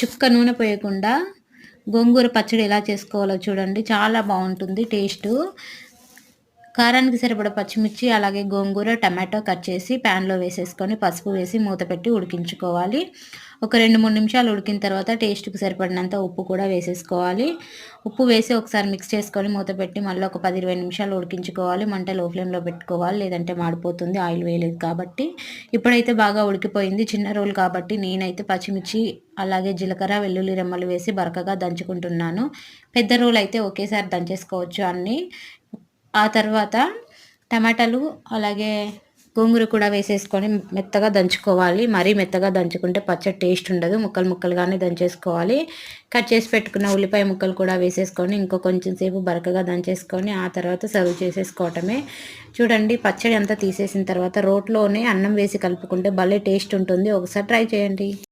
చుక్క నూనె పోయకుండా గోంగూర పచ్చడి ఎలా చేసుకోవాలో చూడండి. చాలా బాగుంటుంది టేస్టు. కారానికి సరిపడ పచ్చిమిర్చి అలాగే గోంగూర టమాటో కట్ చేసి ప్యాన్లో వేసేసుకొని పసుపు వేసి మూత పెట్టి ఉడికించుకోవాలి. ఒక రెండు మూడు నిమిషాలు ఉడికిన తర్వాత టేస్ట్కి సరిపడినంత ఉప్పు కూడా వేసేసుకోవాలి. ఉప్పు వేసి ఒకసారి మిక్స్ చేసుకొని మూత పెట్టి మళ్ళీ ఒక పది ఇరవై నిమిషాలు ఉడికించుకోవాలి. మంట లో ఫ్లేమ్లో పెట్టుకోవాలి లేదంటే మాడిపోతుంది ఆయిల్ వేయలేదు కాబట్టి. ఇప్పుడైతే బాగా ఉడికిపోయింది చిన్న రోల్ కాబట్టి నేనైతే పచ్చిమిర్చి అలాగే జీలకర్ర వెల్లుల్లి రెమ్మలు వేసి బరకగా దంచుకుంటున్నాను. పెద్ద రోల్ అయితే ఒకేసారి దంచేసుకోవచ్చు అన్నీ. ఆ తర్వాత టమాటాలు అలాగే గోంగూర కూడా వేసేసుకొని మెత్తగా దంచుకోవాలి. మరీ మెత్తగా దంచుకుంటే పచ్చడి టేస్ట్ ఉండదు. ముక్కలు ముక్కలుగానే దంచేసుకోవాలి. కట్ చేసి పెట్టుకున్న ఉల్లిపాయ ముక్కలు కూడా వేసేసుకొని ఇంకో కొంచెం సేపు బరకగా దంచేసుకొని ఆ తర్వాత సర్వ్ చేసేసుకోవటమే. చూడండి పచ్చడి అంతా తీసేసిన తర్వాత రోట్లోనే అన్నం వేసి కలుపుకుంటే భలే టేస్ట్ ఉంటుంది. ఒకసారి ట్రై చేయండి.